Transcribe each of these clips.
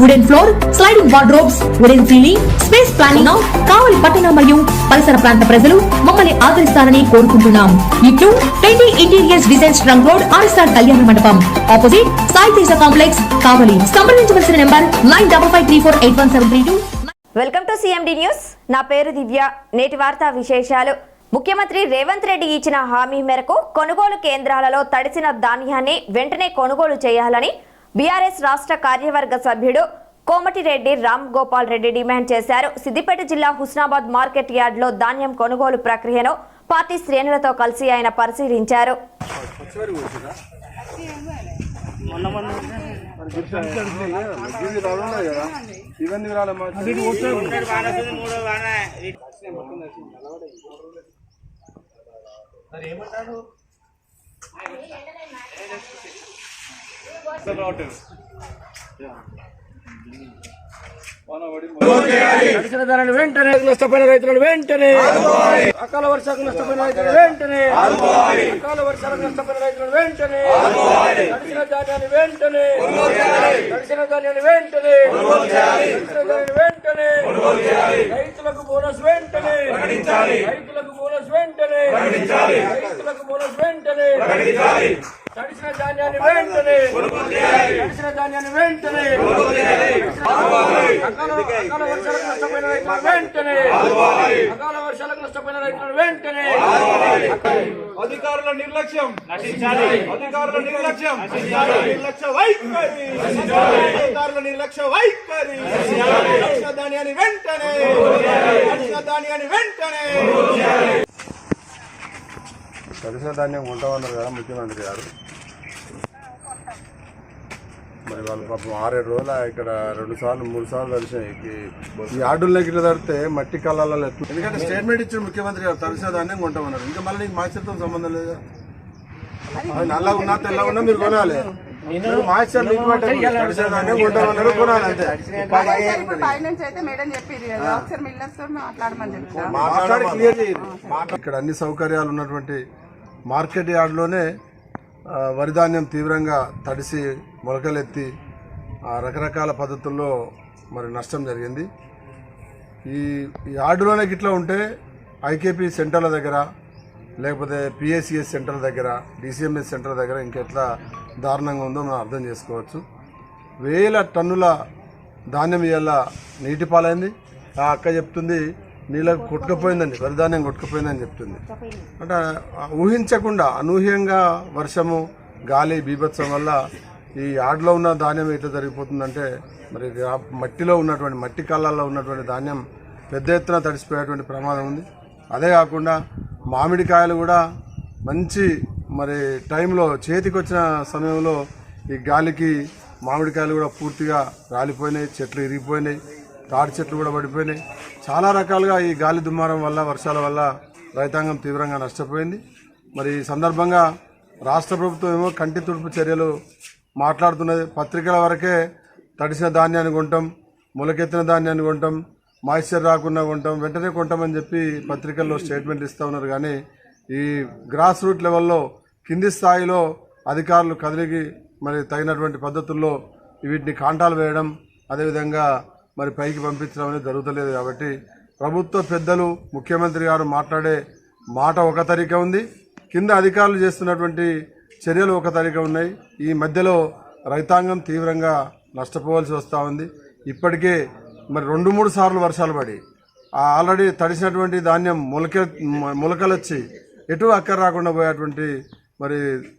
wooden floor sliding wardrobes wooden ceiling space planning Kavali పట్టణ మరియు పరిసర ప్రాంత ప్రజలు మమ్మల్ని ఆదరిస్తారని కోరుకుంటున్నాం. ఇట్లు twenty interiors design trunk road RSR Kalyana Mandapam. Opposite Sai Teja complex Kavali. సంప్రదించవలసిన number nine double five three four eight one seven three two. Welcome to CMD news నా పేరు దివ్య. నేటి వార్తా విశేషాలు. ముఖ్యమంత్రి రేవంత్ రెడ్డి ఇచ్చిన హామీ మేరకు కొనుగోలు కేంద్రాలలో తడిసిన ధాన్యాన్ని వెంటనే కొనుగోలు చేయాలని బీఆర్ఎస్ రాష్ట్ర కార్యవర్గ సభ్యుడు కోమటిరెడ్డి రామ్ గోపాల్ రెడ్డి డిమాండ్ చేశారు. సిద్దిపేట జిల్లా హుస్నాబాద్ మార్కెట్ యార్డ్లో ధాన్యం కొనుగోలు ప్రక్రియను పార్టీ శ్రేణులతో కలిసి ఆయన పరిశీలించారు. ఏమంటారు? రావాలి కదా వెంటనే నష్టపోయిన రైతులను వెంటనే అకాల వర్షాలకు నష్టపోయిన రైతులను వెంటనే అకాల వర్షాలకు నష్టపోయిన రైతులను వెంటనే తడిసిన ధాన్యాన్ని వెంటనే ధాన్యాన్ని వెంటనే ధాన్యాన్ని వెంటనే రైతులకు బోనస్ వెంటనే రైతులకు బోనస్ వెంటనే రైతులకు బోనస్ వెంటనే తడిసిన ధాన్యాన్ని వెంటనే తడిసిన ధాన్యాన్ని వెంటనే అకాల అకాల వర్షాలకు నష్టపోయిన రైతులను వెంటనే అకాల వర్షాలకు నష్టపోయిన రైతులను వెంటనే. అధికారుల నిర్లక్ష్యం అధికారుల నిర్లక్ష్యం నిర్లక్ష్య వైఖరి. అధికారుల నిర్లక్ష్య వైఖరి. రక్షణ ధాన్యాన్ని వెంటనే రక్షణ ధాన్యాన్ని వెంటనే. తడిసిన ధాన్యం కొంటామన్నారు కదా ముఖ్యమంత్రి గారు. మరి వాళ్ళు పాపం ఆరేడు రోజులు ఇక్కడ రెండు సార్లు మూడు సార్లు తడిసినాయి ఈ ఆర్డుల్లోకి ఇట్లా తడితే మట్టి కళ్ళల్లో ఎట్లా ఎందుకంటే స్టేట్మెంట్ ఇచ్చిన ముఖ్యమంత్రి గారు తడిసిన ధాన్యం కొంటామన్నారు. ఇంకా మళ్ళీ నీకు మాస్టర్తో సంబంధం లేదు? నల్లగా ఉన్నా తెల్లగా ఉన్నా మీరు కొనాలి. మాస్టర్ కొంటామన్నారు కొనాలి అంతే. ఒకసారి ఇప్పుడు ఫైనాన్స్ అయితే మేడం చెప్పారు కదా. ఒకసారి మిల్లర్స్తో మాట్లాడమని చెప్తా మాట్లాడి క్లియర్ చేయండి ఇక్కడ అన్ని సౌకర్యాలు ఉన్నటువంటి మార్కెట్ యార్డ్లోనే వరిధాన్యం తీవ్రంగా తడిసి మొలకలెత్తి ఆ, రకరకాల పద్ధతుల్లో మరి నష్టం జరిగింది. ఈ ఈ యార్డులోనే గిట్లా ఉంటే ఐకేపీ సెంటర్ల దగ్గర లేకపోతే పిఎస్సిఎస్ సెంటర్ దగ్గర డిసిఎంఎస్ సెంటర్ దగ్గర ఇంకెట్లా దారుణంగా ఉందో మనం అర్థం చేసుకోవచ్చు. వేల టన్నుల ధాన్యం ఇవాళ నీటి పాలైంది ఆ అక్క చెప్తుంది నీళ్ళకు కొట్టుకుపోయిందండి వరి ధాన్యం కొట్టుకుపోయిందని చెప్తుంది. అంటే ఊహించకుండా అనూహ్యంగా వర్షము గాలి బీభత్సం వల్ల ఈ ఆడలో ఉన్న ధాన్యం ఎట్లా జరిగిపోతుందంటే మరి మట్టిలో ఉన్నటువంటి మట్టి కాలాల్లో ఉన్నటువంటి ధాన్యం పెద్ద ఎత్తున తడిసిపోయేటువంటి ప్రమాదం ఉంది. అదే కాకుండా మామిడికాయలు కూడా మంచి మరి టైంలో చేతికి వచ్చిన సమయంలో ఈ గాలికి మామిడికాయలు కూడా పూర్తిగా రాలిపోయినాయి చెట్లు ఇరిగిపోయినాయి. తాడి చెట్లు కూడా పడిపోయినాయి. చాలా రకాలుగా ఈ గాలి దుమారం వల్ల వర్షాల వల్ల రైతాంగం తీవ్రంగా నష్టపోయింది. మరి ఈ సందర్భంగా రాష్ట్ర ప్రభుత్వం ఏమో కంటి తుడుపు చర్యలు మాట్లాడుతున్నది. పత్రికల వరకే తడిసిన ధాన్యాన్ని కొంటాం మొలకెత్తిన ధాన్యాన్ని కొంటాం మాయిశ్చర్ రాకుండా కొంటాం వెంటనే కొంటామని చెప్పి పత్రికల్లో స్టేట్మెంట్ ఇస్తూ ఉన్నారు. కానీ ఈ గ్రాస్ రూట్ లెవెల్లో కింది స్థాయిలో అధికారులు కదిలికి మరి తగినటువంటి పద్ధతుల్లో వీటిని కాంటాలు వేయడం అదేవిధంగా మరి పైకి పంపించడం అనేది జరుగుతలేదు కాబట్టి ప్రభుత్వ పెద్దలు ముఖ్యమంత్రి గారు మాట్లాడే మాట ఒక తరిక ఉంది. కింద అధికారులు చేస్తున్నటువంటి చర్యలు ఒక తరిక ఉన్నాయి. ఈ మధ్యలో రైతాంగం తీవ్రంగా నష్టపోవాల్సి వస్తూ ఉంది. ఇప్పటికే మరి రెండు మూడు సార్లు వర్షాలు పడి ఆ ఆల్రెడీ తడిసినటువంటి ధాన్యం మొలక మొలకలొచ్చి ఎటు అక్కర రాకుండా పోయేటువంటి మరి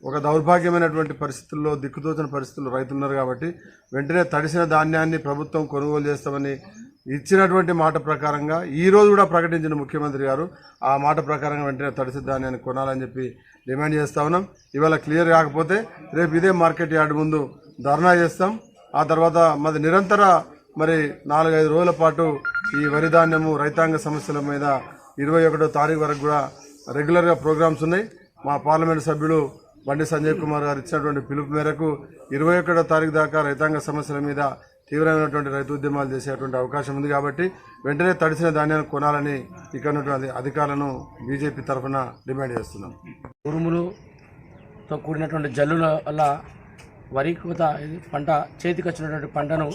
ఒక దౌర్భాగ్యమైనటువంటి పరిస్థితుల్లో దిక్కుతోచిన పరిస్థితుల్లో రైతున్నారు కాబట్టి వెంటనే తడిసిన ధాన్యాన్ని ప్రభుత్వం కొనుగోలు చేస్తామని ఇచ్చినటువంటి మాట ప్రకారంగా ఈ రోజు కూడా ప్రకటించిన ముఖ్యమంత్రి గారు ఆ మాట ప్రకారంగా వెంటనే తడిసిన ధాన్యాన్ని కొనాలని చెప్పి డిమాండ్ చేస్తా ఉన్నాం. ఇవాళ క్లియర్ కాకపోతే రేపు ఇదే మార్కెట్ యార్డ్ ముందు ధర్నా చేస్తాం. ఆ తర్వాత మాది నిరంతర మరి నాలుగైదు రోజుల పాటు ఈ వరి ధాన్యము రైతాంగ సమస్యల మీద ఇరవై ఒకటో తారీఖు వరకు కూడా రెగ్యులర్గా ప్రోగ్రామ్స్ ఉన్నాయి. మా పార్లమెంట్ సభ్యులు బండి సంజయ్ కుమార్ గారు ఇచ్చినటువంటి పిలుపు మేరకు ఇరవై ఒకటో తారీఖు దాకా రైతాంగ సమస్యల మీద తీవ్రమైనటువంటి రైతు ఉద్యమాలు చేసేటువంటి అవకాశం ఉంది కాబట్టి వెంటనే తడిసిన ధాన్యాన్ని కొనాలని ఇక్కడ ఉన్నటువంటి అధికారులను బీజేపీ తరఫున డిమాండ్ చేస్తున్నాం. ఉరుములుతో కూడినటువంటి జల్లుల వల్ల వరి కోత పంట చేతికి వచ్చినటువంటి పంటను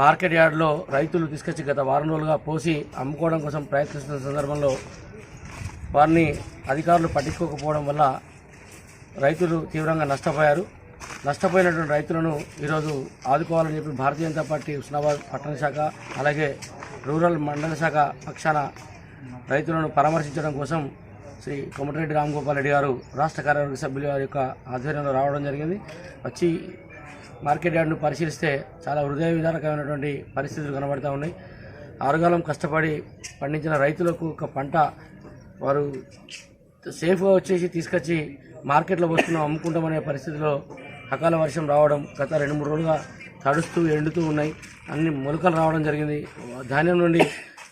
మార్కెట్ యార్డ్లో రైతులు తీసుకొచ్చి గత వారం రోజులుగా పోసి అమ్ముకోవడం కోసం ప్రయత్నిస్తున్న సందర్భంలో వారిని అధికారులు పట్టించుకోకపోవడం వల్ల రైతులు తీవ్రంగా నష్టపోయారు. నష్టపోయినటువంటి రైతులను ఈరోజు ఆదుకోవాలని చెప్పి భారతీయ జనతా పార్టీ హుస్నాబాద్ పట్టణ శాఖ అలాగే రూరల్ మండల శాఖ పక్షాన రైతులను పరామర్శించడం కోసం శ్రీ కొమటిరెడ్డి రామ్గోపాల్ రెడ్డి గారు రాష్ట్ర కార్యవర్గ సభ్యుల వారి యొక్క ఆధ్వర్యంలో రావడం జరిగింది. వచ్చి మార్కెట్ యార్డ్ను పరిశీలిస్తే చాలా హృదయ విధానకమైనటువంటి పరిస్థితులు కనబడుతూ ఉన్నాయి. ఆరుగాలం కష్టపడి పండించిన రైతులకు ఒక పంట వారు సేఫ్గా వచ్చేసి తీసుకొచ్చి మార్కెట్లో వస్తున్నాం అమ్ముకుంటామనే పరిస్థితిలో అకాల వర్షం రావడం గత రెండు మూడు రోజులుగా తడుస్తూ ఎండుతూ ఉన్నాయి. అన్ని మొలకలు రావడం జరిగింది. ధాన్యం నుండి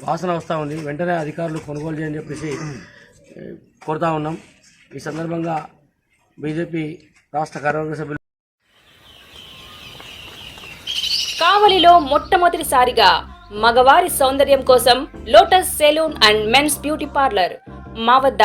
వాసన వస్తూ ఉంది. వెంటనే అధికారులు కొనుగోలు చేయని చెప్పేసి కోరుతా ఉన్నాం. ఈ సందర్భంగా బీజేపీ రాష్ట్ర కార్యవర్గ సభ్యులు కావలిలో మొట్టమొదటిసారిగా మగవారి సౌందర్యం కోసం lotus salon and men's beauty parlour మా వద్ద